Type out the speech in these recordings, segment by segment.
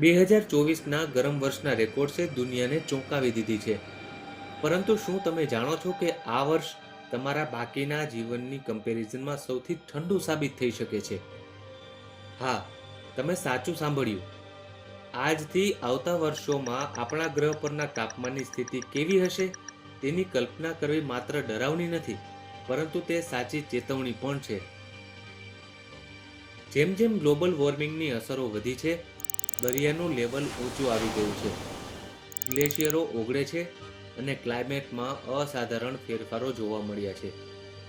બે હજાર ચોવીસના ગરમ વર્ષના રેકોર્ડ્સે દુનિયાને ચોંકાવી દીધી છે. પરંતુ શું તમે જાણો છો કે આ વર્ષ તમારા બાકીના જીવનની કમ્પેરિઝનમાં સૌથી ઠંડુ સાબિત થઈ શકે છે? હા, તમે સાચું સાંભળ્યું. આજથી આવતા વર્ષોમાં આપણા ગ્રહ પરના તાપમાનની સ્થિતિ કેવી હશે તેની કલ્પના કરવી માત્ર ડરાવની નથી, પરંતુ તે સાચી ચેતવણી પણ છે. જેમ જેમ ગ્લોબલ વોર્મિંગની અસરો વધી છે દરિયાનું લેવલ ઊંચું આવી ગયું છે. ગ્લેશિયરો ઓગળે છે અને ક્લાઇમેટમાં અસાધારણ ફેરફારો જોવા મળ્યા છે.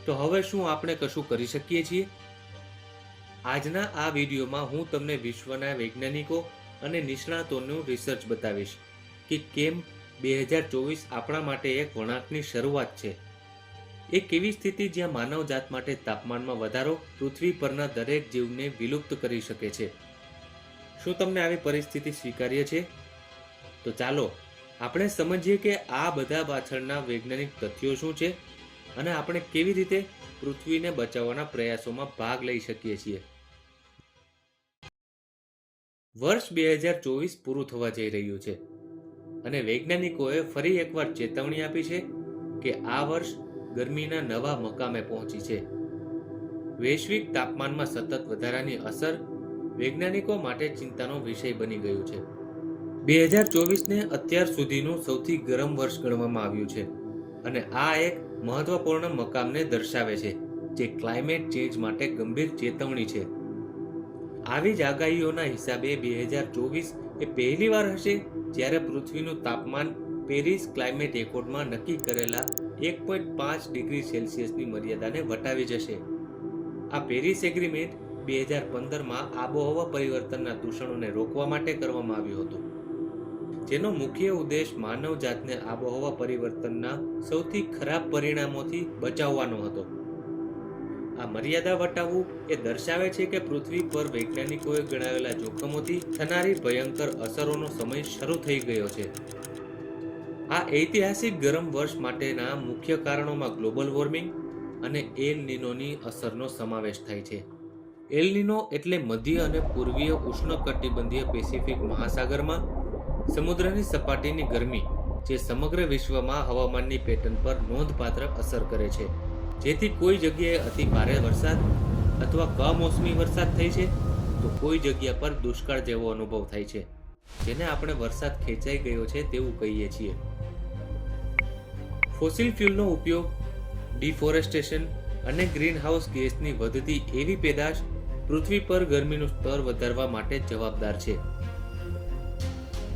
તો હવે શું આપણે કશું કરી શકીએ છીએ? આજના આ વિડીયોમાં હું તમને વિશ્વના વૈજ્ઞાનિકો અને નિષ્ણાતોનું રિસર્ચ બતાવીશ કે કેમ બે હજાર ચોવીસ આપણા માટે એક વળાંકની શરૂઆત છે. એક એવી સ્થિતિ જ્યાં માનવજાત માટે તાપમાનમાં વધારો પૃથ્વી પરના દરેક જીવને વિલુપ્ત કરી શકે છે. શું તમને આવી પરિસ્થિતિ સ્વીકાર્ય છે? તો ચાલો, આપણે સમજીએ કે આ બધા પાછળના વૈજ્ઞાનિક તથ્યો શું છે અને આપણે કેવી રીતે પૃથ્વીને બચાવવાના પ્રયાસોમાં ભાગ લઈ શકીએ છીએ. વર્ષ બે હજાર ચોવીસ પૂરું થવા જઈ રહ્યું છે અને વૈજ્ઞાનિકોએ ફરી એકવાર ચેતવણી આપી છે કે આ વર્ષ ગરમીના નવા મકામે પહોંચી છે. વૈશ્વિક તાપમાનમાં સતત વધારાની અસર વૈજ્ઞાનિકો માટે ચિંતાનો વિષય બની ગયું છે. બે હજાર ચોવીસને અત્યાર સુધીનું સૌથી ગરમ વર્ષ ગણવામાં આવ્યું છે અને આ એક મહત્વપૂર્ણ મકામને દર્શાવે છે જે ક્લાઇમેટ ચેન્જ માટે ગંભીર ચેતવણી છે. આવી જ આગાહીઓના હિસાબે બે હજાર ચોવીસ એ પહેલીવાર હશે જ્યારે પૃથ્વીનું તાપમાન પેરિસ ક્લાઇમેટ એકોર્ડમાં નક્કી કરેલા એક પોઈન્ટ પાંચ ડિગ્રી સેલ્સિયસની મર્યાદાને વટાવી જશે. આ પેરિસ એગ્રીમેન્ટ બે હજાર પંદરમાં આબોહવા પરિવર્તનના દૂષણોને રોકવા માટે કરવામાં આવ્યું હતું. જેનો મુખ્ય ઉદ્દેશ માનવજાતને આબોહવા પરિવર્તનના સૌથી ખરાબ પરિણામોથી બચાવવાનો હતો. આ મર્યાદા વટાવવું એ દર્શાવે છે કે પૃથ્વી પર વૈજ્ઞાનિકોએ ગણાવેલા જોખમોથી થનારી ભયંકર અસરોનો સમય શરૂ થઈ ગયો છે. આ ઐતિહાસિક ગરમ વર્ષ માટેના મુખ્ય કારણોમાં ગ્લોબલ વોર્મિંગ અને એલ નિનોની અસરનો સમાવેશ થાય છે. એલ નિનો એટલે મધ્ય અને પૂર્વીય ઉષ્ણકટિબંધીય પેસિફિક મહાસાગરમાં, સમુદ્રની સપાટીની ગરમી, જે સમગ્ર વિશ્વમાં હવામાનની પેટર્ન પર નોંધપાત્ર અસર કરે છે. જેથી કોઈ જગ્યાએ અતિ ભારે વરસાદ અથવા કમોસમી વરસાદ થાય છે, તો કોઈ જગ્યા પર દુષ્કાળ જેવો અનુભવ થાય છે, જેને આપણે વરસાદ ખેંચાઈ ગયો છે તેવું કહીએ છીએ. ફોસિલ ફ્યુલનો ઉપયોગ ડિફોરેસ્ટેશન અને ગ્રીનહાઉસ ગેસની વધતી એવી પેદાશ પૃથ્વી પર ગરમીનું સ્તર વધારવા માટે જવાબદાર છે.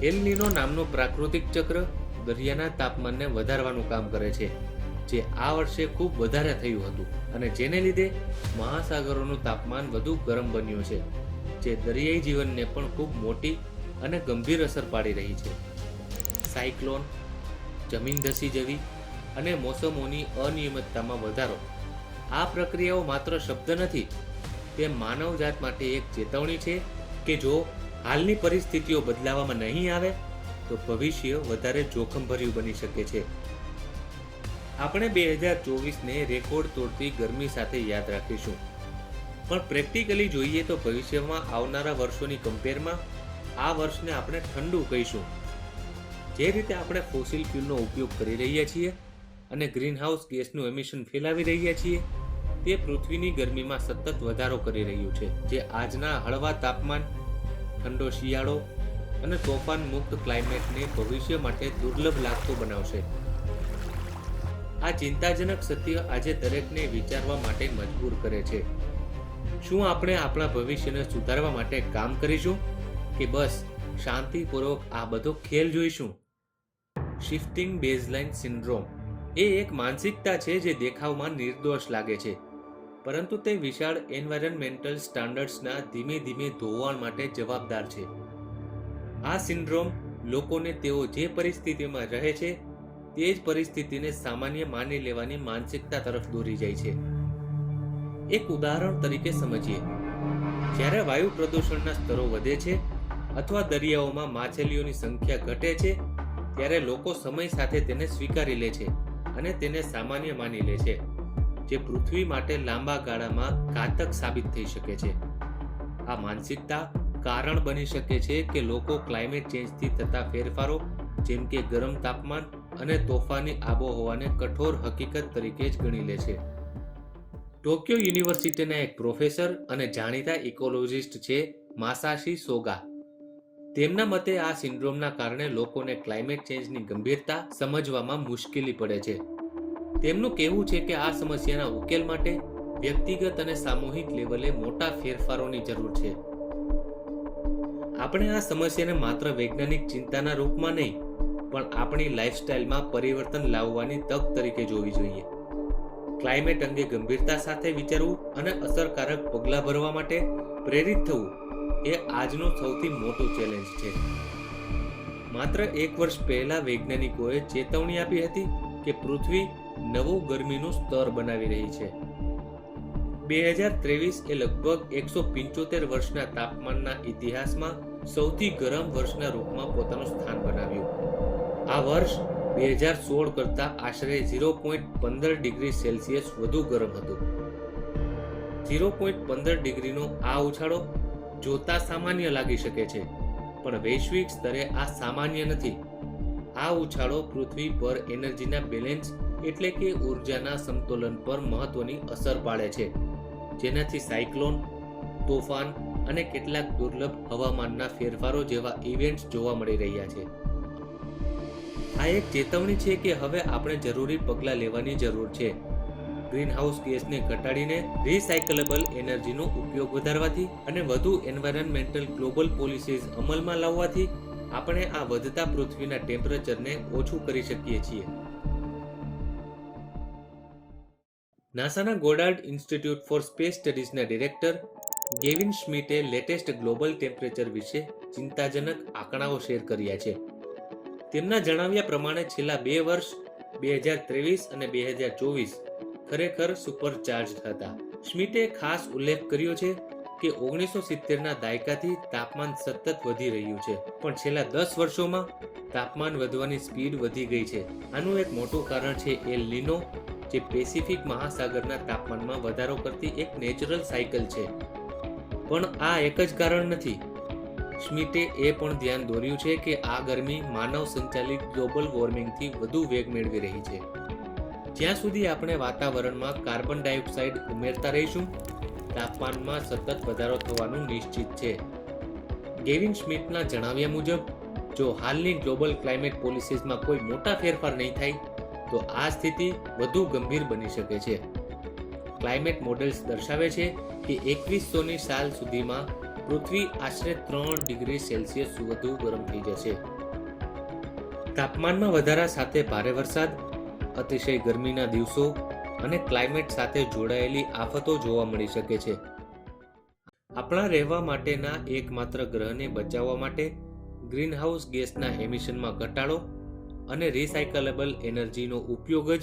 એલનીનો નામનો પ્રાકૃતિક ચક્ર દરિયાના તાપમાનને વધારવાનું કામ કરે છે, જે આ વર્ષે ખૂબ વધારે થયું હતું અને જેને લીધે મહાસાગરોનું તાપમાન વધુ ગરમ બન્યું છે, જે દરિયાઈ જીવનને પણ ખૂબ મોટી અને ગંભીર અસર પાડી રહી છે. સાયક્લોન, જમીન ધસી જવી અને મોસમોની અનિયમિતતામાં વધારો, આ પ્રક્રિયાઓ માત્ર શબ્દ નથી તે માનવજાત માટે એક ચેતવણી છે કે જો હાલની પરિસ્થિતિઓ બદલાવામાં નહીં આવે, તો ભવિષ્ય વધારે જોખમભર્યું બની શકે છે. આપણે બે હજાર ચોવીસને રેકોર્ડ તોડતી ગરમી સાથે યાદ રાખીશું. પણ પ્રેક્ટિકલી જોઈએ તો ભવિષ્યમાં આવનારા વર્ષોની કમ્પેરમાં આ વર્ષને આપણે ઠંડુ કહીશું. જે રીતે આપણે ફોસિલ ફ્યુલનો ઉપયોગ કરી રહ્યા છીએ અને ગ્રીનહાઉસ ગેસનું એમિશન ફેલાવી રહ્યા છીએ તે પૃથ્વીની ગરમીમાં સતત વધારો કરી રહ્યું છે, જે આજના હળવા તાપમાન, ઠંડો શિયાળો અને તોફાન મુક્ત ક્લાઇમેટને ભવિષ્ય માટે દુર્લભ લાગતો બનાવશે. આ ચિંતાજનક સત્ય આજે દરેકને વિચારવા માટે મજબૂર કરે છે. શું આપણે આપણા ભવિષ્યને સુધારવા માટે કામ કરીશું? કે બસ શાંતિપૂર્વક આ બધો ખેલ જોઈશું? શિફ્ટિંગ બેઝલાઇન સિન્ડ્રોમ એ એક માનસિકતા છે જે દેખાવમાં નિર્દોષ લાગે છે. પરંતુ તે વિશાળ એન્વાયરમેન્ટલ સ્ટાન્ડર્ડ્સના ધીમે ધીમે ધોવાણ માટે જવાબદાર છે. આ સિન્ડ્રોમ લોકોને તેઓ જે પરિસ્થિતિમાં રહે છે, તે જ પરિસ્થિતિને સામાન્ય માની લેવાની માનસિકતા તરફ દોરી જાય છે. એક ઉદાહરણ તરીકે સમજીએ. જ્યારે વાયુ પ્રદૂષણના સ્તરો વધે છે અથવા દરિયાઓમાં માછલીઓની સંખ્યા ઘટે છે, ત્યારે લોકો સમય સાથે તેને સ્વીકારી લે છે અને તેને સામાન્ય માની લે છે. જે પૃથ્વી માટે લાંબા ગાળામાં ઘાતક સાબિત થઈ શકે છે. આ માનસિકતા કારણ બની શકે છે કે લોકો ક્લાઇમેટ ચેન્જથી થતા ફેરફારો, જેમ કે ગરમ તાપમાન અને તોફાની આબોહવાને કઠોર હકીકત તરીકે જ ગણી લે છે. ટોક્યો યુનિવર્સિટીના એક પ્રોફેસર અને જાણીતા ઇકોલોજિસ્ટ છે માસાશી સોગા. તેમના મતે આ સિન્ડ્રોમના કારણે લોકોને ક્લાઇમેટ ચેન્જની ગંભીરતા સમજવામાં મુશ્કેલી પડે છે. તેમનું કહેવું છે કે આ સમસ્યાના ઉકેલ માટે વ્યક્તિગત અને સામૂહિક લેવલે મોટા ફેરફારોની જરૂર છે. આપણે આ સમસ્યાને માત્ર વૈજ્ઞાનિક ચિંતાના રૂપમાં નહીં, પણ આપણી લાઇફસ્ટાઇલમાં પરિવર્તન લાવવાની તક તરીકે જોવી જોઈએ. ક્લાઇમેટ અંગે ગંભીરતા સાથે વિચારવું અને અસરકારક પગલાં ભરવા માટે પ્રેરિત થવું એ આજનો સૌથી મોટું ચેલેન્જ છે. માત્ર એક વર્ષ પહેલા વૈજ્ઞાનિકોએ ચેતવણી આપી હતી કે પૃથ્વી નવું ગરમીનું સ્તર બનાવી રહી છે. બે હજાર ત્રેવીસ એ લગભગ એકસો પંચોતેર વર્ષના તાપમાનના ઇતિહાસમાં સૌથી ગરમ વર્ષના રૂપમાં પોતાનું સ્થાન બનાવ્યું. આ વર્ષ બે હજાર સોળ કરતાં આશરે ઝીરો પોઈન્ટ પંદર ડિગ્રી સેલ્સિયસ વધુ ગરમ હતું. ઝીરો પોઈન્ટ પંદર ડિગ્રીનો આ ઉછાળો જોતા સામાન્ય લાગી શકે છે, પણ વૈશ્વિક સ્તરે આ સામાન્ય નથી. આ ઉછાળો પૃથ્વી પર એનર્જીના બેલેન્સ એટલે કે ઉર્જાના સમતોલન પર મહત્વની અસર પાડે છે. જેનાથી સાયક્લોન, તોફાન અને કેટલાક દુર્લભ હવામાનના ફેરફારો જેવા ઇવેન્ટ્સ જોવા મળી રહ્યા છે. આ એક ચેતવણી છે કે હવે આપણે જરૂરી પગલાં લેવાની જરૂર છે. ગ્રીનહાઉસ ગેસને ઘટાડીને રિસાયકલેબલ એનર્જીનો ઉપયોગ વધારવાથી અને વધુ એન્વાયરમેન્ટલ ગ્લોબલ પોલિસીઝ અમલમાં લાવવાથી આપણે આ વધતા પૃથ્વીના ટેમ્પરેચરને ઓછું કરી શકીએ છીએ. નાસાના ગોડાર્ડ ઇન્સ્ટિટ્યૂટ ફોર સ્પેસ સ્ટડીઝના ડિરેક્ટર ગેવિન સ્મિટે લેટેસ્ટ ગ્લોબલ ટેમ્પરેચર વિશે ચિંતાજનક આંકડાઓ શેર કર્યા છે. તેમના જણાવ્યા પ્રમાણે છેલ્લા બે વર્ષ, બે હજાર ત્રેવીસ અને બે હજાર ચોવીસ ખરેખર સુપરચાર્જ હતા. સ્મિટે ખાસ ઉલ્લેખ કર્યો છે કે ઓગણીસો સિત્તેરના દાયકાથી તાપમાન સતત વધી રહ્યું છે, પણ છેલ્લા દસ વર્ષોમાં તાપમાન વધવાની સ્પીડ વધી ગઈ છે. આનું એક મોટું કારણ છે એલ લીનો જે પેસિફિક મહાસાગરના તાપમાનમાં વધારો કરતી એક નેચરલ સાયકલ છે. પણ આ એક જ કારણ નથી. સ્મિતે એ પણ ધ્યાન દોર્યું છે કે આ ગરમી માનવ સંચાલિત ગ્લોબલ વોર્મિંગથી વધુ વેગ મેળવી રહી છે. જ્યાં સુધી આપણે વાતાવરણમાં કાર્બન ડાયોક્સાઇડ ઉમેરતા રહીશું, તાપમાનમાં સતત વધારો થવાનું નિશ્ચિત છે. ગેવિન સ્મિથના જણાવ્યા મુજબ, જો હાલની ગ્લોબલ ક્લાઇમેટ પોલિસીસમાં કોઈ મોટા ફેરફાર નહીં થાય તો આ સ્થિતિ વધુ ગંભીર બની શકે છે. ક્લાઇમેટ મોડેલ્સ દર્શાવે છે કે એકવીસોની સાલ સુધીમાં પૃથ્વી આશરે ત્રણ ડિગ્રી સેલ્સિયસ વધુ ગરમ થઈ જશે. તાપમાનમાં વધારા સાથે ભારે વરસાદ, અતિશય ગરમીના દિવસો અને ક્લાઇમેટ સાથે જોડાયેલી આફતો જોવા મળી શકે છે. આપણા રહેવા માટેના એકમાત્ર ગ્રહને બચાવવા માટે ગ્રીનહાઉસ ગેસના એમિશનમાં ઘટાડો અને રિસાયકલેબલ એનર્જીનો ઉપયોગ જ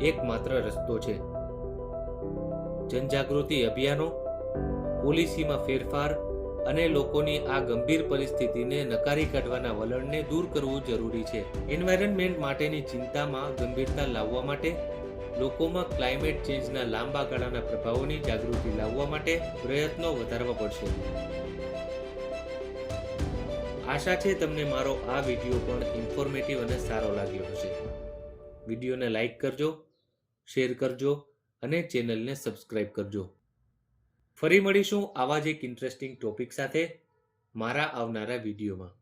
એકમાત્ર રસ્તો છે. જનજાગૃતિ અભિયાનો, પોલિસીમાં ફેરફાર અને લોકોની આ ગંભીર પરિસ્થિતિને નકારી કાઢવાના વલણને દૂર કરવું જરૂરી છે. એન્વાયરમેન્ટ માટેની ચિંતામાં ગંભીરતા લાવવા માટે, લોકોમાં ક્લાઇમેટ ચેન્જના લાંબા ગાળાના પ્રભાવોની જાગૃતિ લાવવા માટે પ્રયત્નો વધારવા પડશે. આશા છે તમને મારો આ વીડિયો પણ ઇન્ફોર્મેટિવ અને સારો લાગ્યો હશે. વિડીયોને લાઇક કરજો શેર કરજો અને ચેનલને સબસ્ક્રાઇબ કરજો. ફરી મળીશું આવા જ એક ઇન્ટરેસ્ટિંગ ટોપિક સાથે. મારા આવનારા વિડીયોમાં.